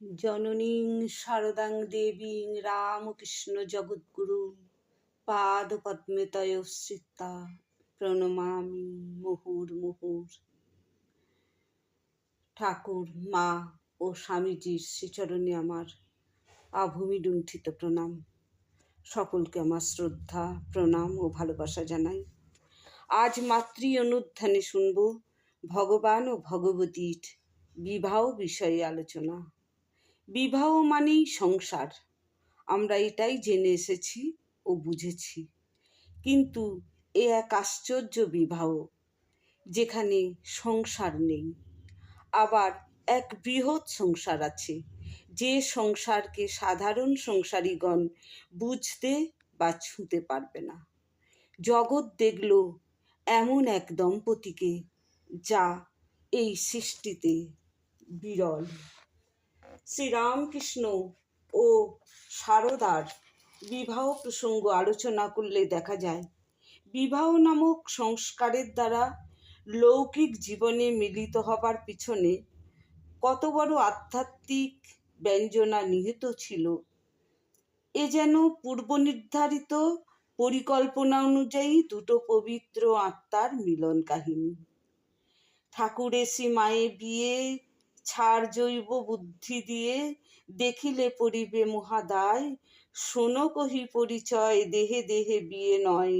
জননীং শারদাং দেবীং রামকৃষ্ণ জগদ্গুরু পাদপদ্মে তয়োশ্রিতা প্রণমামি মুহুর মুহুর। ঠাকুর, মা ও স্বামীজির শ্রীচরণে আমার আভূমি লুণ্ঠিত প্রণাম। সকলকে আমার শ্রদ্ধা, প্রণাম ও ভালোবাসা জানাই। আজ মাতৃ অনুধ্যানে শুনব ভগবান ও ভগবতীর বিবাহ বিষয়ে আলোচনা। বিবাহ মানেই সংসার। আমরা এটাই জেনে এসেছি ও বুঝেছি। কিন্তু এ এক আশ্চর্য বিবাহ, যেখানে সংসার নেই। আবার এক বৃহৎ সংসার আছে, যে সংসারকে সাধারণ সংসারীগণ বুঝতে বা ছুঁতে পারবে না। জগৎ দেখল এমন এক দম্পতিকে, যা এই সৃষ্টিতে বিরল। শ্রীরামকৃষ্ণ ও সারদার বিবাহ প্রসঙ্গ আলোচনা করলে দেখা যায়, বিবাহ নামক সংস্কারের দ্বারা লৌকিক জীবনে মিলিত হবার পিছনে কত বড় আধ্যাত্মিক ব্যঞ্জনা নিহিত ছিল। এ যেন পূর্ব নির্ধারিত পরিকল্পনা অনুযায়ী দুটো পবিত্র আত্মার মিলন কাহিনী। ঠাকুর এসি মায়ে বিয়ে ছাড় জৈব বুদ্ধি দিয়ে দেখিলে পরিবে মহাদায়। শোনো কহি পরিচয়, দেহে দেহে বিয়ে নয়,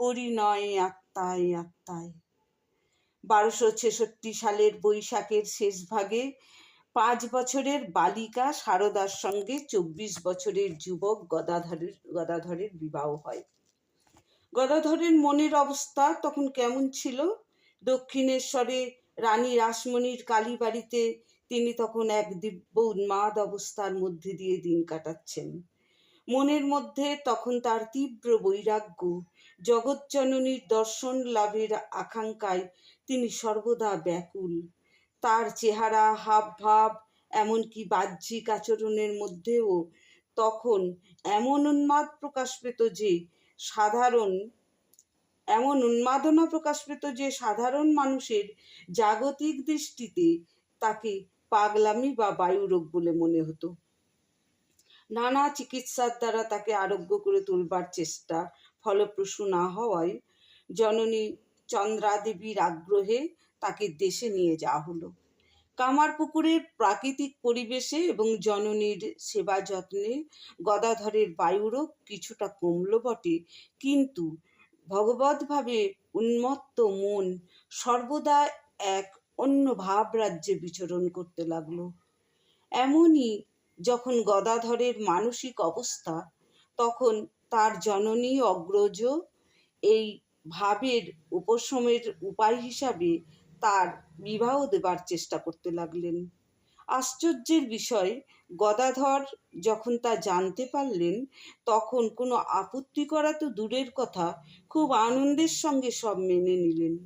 পরিণয় আত্মায় আত্মায়। বারোশো ছেষট্টি সালের বৈশাখের শেষ ভাগে পাঁচ বছরের বালিকা সারদার সঙ্গে চব্বিশ বছরের যুবক গদাধরের গদাধরের বিবাহ হয়। গদাধরের মনের অবস্থা তখন কেমন ছিল? দক্ষিণেশ্বরে রানী রাসমণির কালীবাড়িতে তিনি তখন এক দিব্য উন্মাদ অবস্থার মধ্যে দিয়ে দিন কাটাচ্ছেন। মনের মধ্যে তখন তার তীব্র বৈরাগ্য জগৎজননীর দর্শন লাভের আকাঙ্ক্ষায় তিনি সর্বদা ব্যাকুল। তার চেহারা হাব ভাব, এমনকি বাহ্যিক আচরণের মধ্যেও তখন এমন উন্মাদ প্রকাশ পেত যে, সাধারণ এমন উন্মাদনা প্রকাশ পেত যে সাধারণ মানুষের জাগতিক দৃষ্টিতে তাকে পাগলামি বা বায়ুরোগ বলে মনে হতো। নানা চিকিৎসার দ্বারা তাকে আরোগ্য করে তুলবার চেষ্টা ফলপ্রসূ না হওয়ায় জননী চন্দ্রাদেবীর আগ্রহে তাকে দেশে নিয়ে যাওয়া হলো। কামারপুকুরের প্রাকৃতিক পরিবেশে এবং জননীর সেবা যত্নে গদাধরের বায়ুরোগ কিছুটা কমল বটে, কিন্তু ভগবতভাবে উন্মত্ত মন সর্বদা এক অন্য ভাব রাজ্যে বিচরণ করতে লাগল। এমনই যখন গদাধরের মানসিক অবস্থা, তখন তার জননী অগ্রজ এই ভাবের উপশমের উপায় হিসাবে তার বিবাহ দেবার চেষ্টা করতে লাগলেন। আশ্চর্যের বিষয়, গদাধর যখন তা জানতে পারলেন, তখন কোনো আপত্তি করা তো দূরের কথা, খুব আনন্দের সঙ্গে সব মেনে নিলেন।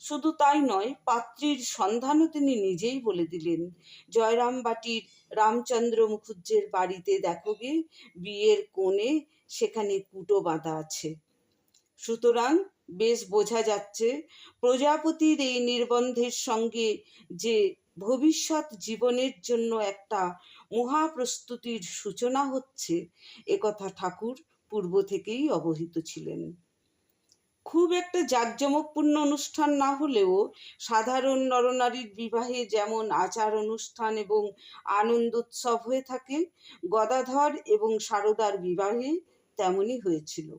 শুধু তাই নয়, পাত্রীর সন্ধানও তিনি নিজেই বলে দিলেন জয়রামবাটির রামচন্দ্র মুখুজ্জের বাড়িতে দেখো গে, বিয়ের কোণে সেখানে কুটো বাঁধা আছে। সুতরাং বেশ বোঝা যাচ্ছে, প্রজাপতির এই নির্বন্ধের সঙ্গে যে ভবিষ্যৎ জীবনের জন্য একটা মহাপ্রস্তুতির সূচনা হচ্ছে একথা ঠাকুর পূর্ব থেকেই অবহিত ছিলেন। খুব একটা জাঁকজমকপূর্ণ অনুষ্ঠান না হলেও সাধারণ নরনারীর বিবাহে যেমন আচার অনুষ্ঠান এবং আনন্দোৎসব হয়ে থাকে, গদাধর এবং সারদার বিবাহে তেমনই হয়েছিল।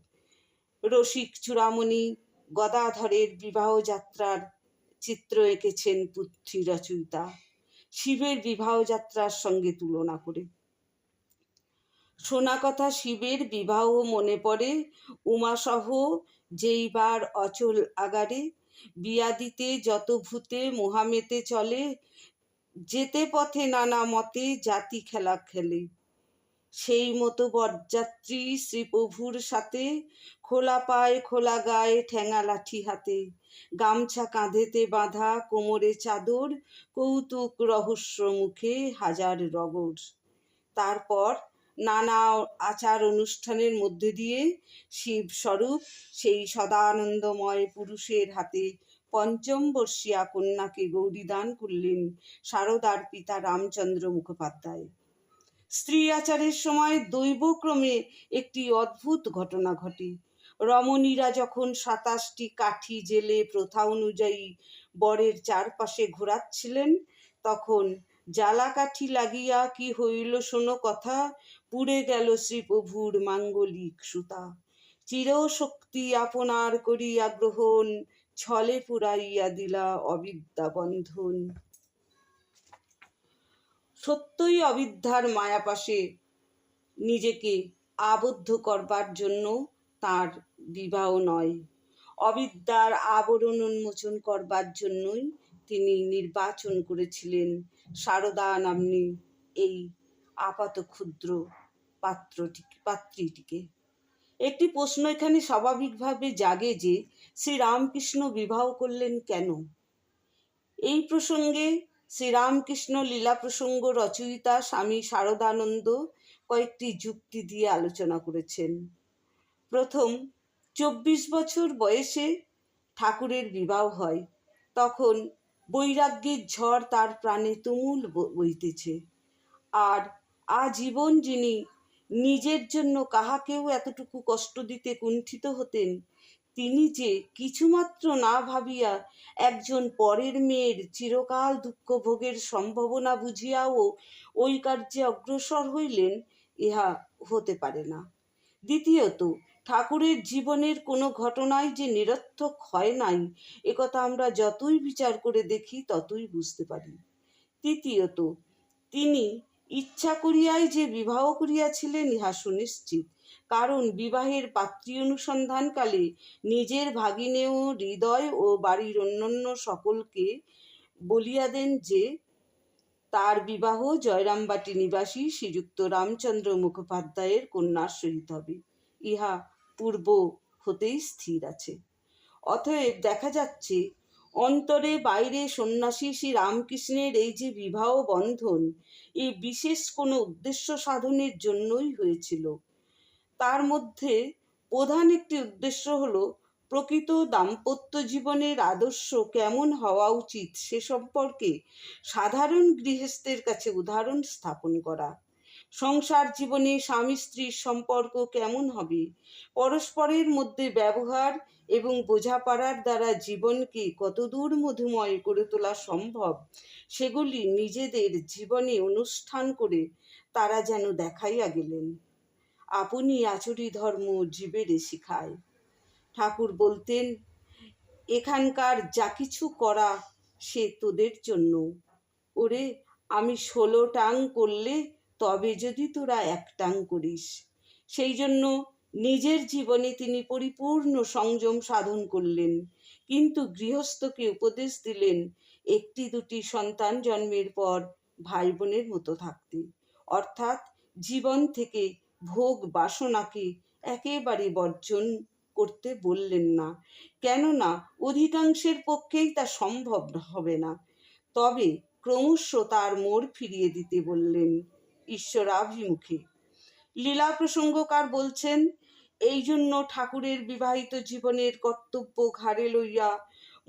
রসিক চূড়ামণি গদাধরের বিবাহ যাত্রার চিত্র এঁকেছেন পুত্রী রচয়িতা। শিবের বিবাহ যাত্রার সঙ্গে তুলনা করে। শোনা কথা, শিবের বিবাহ মনে পড়ে, উমাসহ যেইবার অচল আগারে, বিয়াদিতে যত ভূতে মহামেতে চলে, যেতে পথে নানা মতে জাতি খেলা খেলে। সেই মতো বরযাত্রী শ্রীপ্রভুর সাথে, খোলা পায়ে খোলা গায়ে ঠেঙা লাঠি হাতে। গামছা কাঁধেতে বাঁধা কোমরে চাদর, কৌতুক রহস্য মুখে হাজার রগর। তারপর নানা আচার অনুষ্ঠানের মধ্যে দিয়ে শিবস্বরূপ সেই সদানন্দময় পুরুষের হাতে পঞ্চম বর্ষিয়া কন্যাকে গৌরীদান করলেন সারদার পিতা রামচন্দ্র মুখোপাধ্যায়। স্ত্রী আচারের সময় দৈবক্রমে একটি অদ্ভুত ঘটনা ঘটে। রমণীরা যখন সাতাশটি কাঠি জেলে প্রথা অনুযায়ী বরের চারপাশে ঘোরাচ্ছিলেন, তখন জ্বালা কাঠি লাগিয়া কি হইল শোনো কথা, পুড়ে গেল শ্রীপ্রভুর মাঙ্গলিক সুতা। চিরশক্তি আপনার করিয়া গ্রহণ, ছলে পুরাইয়া দিলা অবিদ্যা বন্ধন। সত্যই অবিদ্যার মায়াপাশে নিজেকে আবদ্ধ করবার জন্য তার বিবাহ নয়। অবিদ্যার আবরণ উন্মোচন করবার জন্যই তিনি নির্বাচন করেছিলেন সারদা নাম্নী এই আপাত ক্ষুদ্র পাত্রটি, পাত্রীটিকে। একটি প্রশ্ন এখানে স্বাভাবিকভাবে জাগে যে শ্রীরামকৃষ্ণ বিবাহ করলেন কেন? এই প্রসঙ্গে শ্রীরামকৃষ্ণ লীলা প্রসঙ্গ রচয়িতা স্বামী শারদানন্দ কয়েকটি যুক্তি দিয়ে আলোচনা করেছেন। প্রথম, চব্বিশ বছর বয়সে ঠাকুরের বিবাহ হয়, তখন বৈরাগ্যের ঝড় তার প্রাণে তুমুল বইতেছে। আর আজীবন যিনি নিজের জন্য কাহাকেও এতটুকু কষ্ট দিতে কুণ্ঠিত হতেন তিনি যে কিছুমাত্র না ভাবিয়া একজন পরের মেয়ের চিরকাল দুঃখ ভোগের সম্ভাবনা বুঝিয়াও ওই কার্যে অগ্রসর হইলেন, ইহা হতে পারে না। দ্বিতীয়ত, ঠাকুরের জীবনের কোনো ঘটনাই যে নিরর্থক হয় নাই একথা আমরা যতই বিচার করে দেখি ততই বুঝতে পারি। তৃতীয়ত, তিনি ইচ্ছা করিয়াই যে বিবাহ করিয়াছিলেন, ইহা সুনিশ্চিত। কারণ বিবাহের পাত্রী অনুসন্ধানকালে নিজের ভাগিনেও হৃদয় ও বাড়ির অন্যান্য সকলকে বলিয়া দেন যে, তার বিবাহ জয়রামবাটি নিবাসী শ্রীযুক্ত রামচন্দ্র মুখোপাধ্যায়ের কন্যার সহিত হবে। ইহা পূর্ব হতেই স্থির আছে। অতএব দেখা যাচ্ছে অন্তরে বাইরে সন্ন্যাসী শ্রী রামকৃষ্ণের এই যে বিবাহ বন্ধন, এই বিশেষ কোনো উদ্দেশ্য সাধনের জন্যই হয়েছিল। তার মধ্যে প্রধান একটি উদ্দেশ্য হলো, প্রকৃত দাম্পত্য জীবনের আদর্শ কেমন হওয়া উচিত সে সম্পর্কে সাধারণ গৃহস্থের কাছে উদাহরণ স্থাপন করা। সংসার জীবনে স্বামী স্ত্রীর সম্পর্ক কেমন হবে? পরস্পরের মধ্যে ব্যবহার এবং বোঝাপড়ার দ্বারা জীবনকে কতদূর মধুময় করে তোলা সম্ভব? সেগুলি নিজেদের জীবনে অনুষ্ঠান করে তারা যেন দেখাইয়া গেলেন। আপনি আচরি ধর্ম জীবের শিখায়। ঠাকুর বলতেন, এখানকার যা কিছু করা সে তোদের জন্য। ওরে, আমি ষোলো টাং করলে তবে যদি তোরা একটাং করিস। সেই জন্য নিজের জীবনে তিনি পরিপূর্ণ সংযম সাধন করলেন। কিন্তু গৃহস্থকে উপদেশ দিলেন, একটি দুটি সন্তান জন্মের পর ভাই বোনের মতো থাকতে। অর্থাৎ জীবন থেকে ভোগ বাসনাকে একেবারে বর্জন করতে বললেন না। কেননা অধিকাংশের পক্ষেই তা সম্ভব হবে না। তবে ক্রমশ তার মোড় ফিরিয়ে দিতে বললেন ঈশ্বরাভিমুখে। লীলা প্রসঙ্গকার বলছেন, এই জন্য ঠাকুরের বিবাহিত জীবনের কর্তব্য ঘাড়ে লইয়া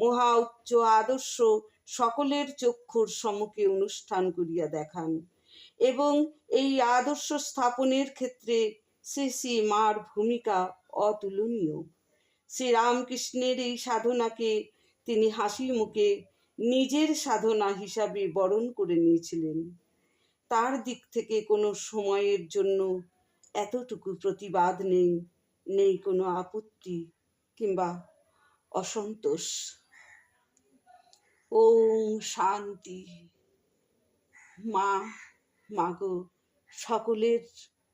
মহা উচ্চ আদর্শ সকলের চক্ষুর সম্মুখে অনুষ্ঠান করিয়া দেখান এবং এই আদর্শ স্থাপনের ক্ষেত্রে শ্রী শ্রী মার ভূমিকা অতুলনীয়। শ্রীরামকৃষ্ণের এই সাধনাকে তিনি হাসি মুখে নিজের সাধনা হিসাবে বরণ করে নিয়েছিলেন। তার দিক থেকে কোনো সময়ের জন্য এতটুকু প্রতিবাদ নেই নেই কোনো আপত্তি কিংবা অসন্তোষ। ওম শান্তি। মা মাগো সকলের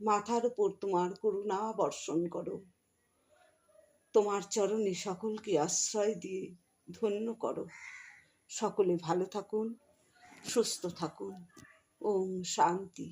মাথার উপর তোমার করুণা বর্ষণ করো। তোমার চরণে সকলকে আশ্রয় দিয়ে ধন্য করো। সকলে ভালো থাকুন, সুস্থ থাকুন। ওম শান্তি।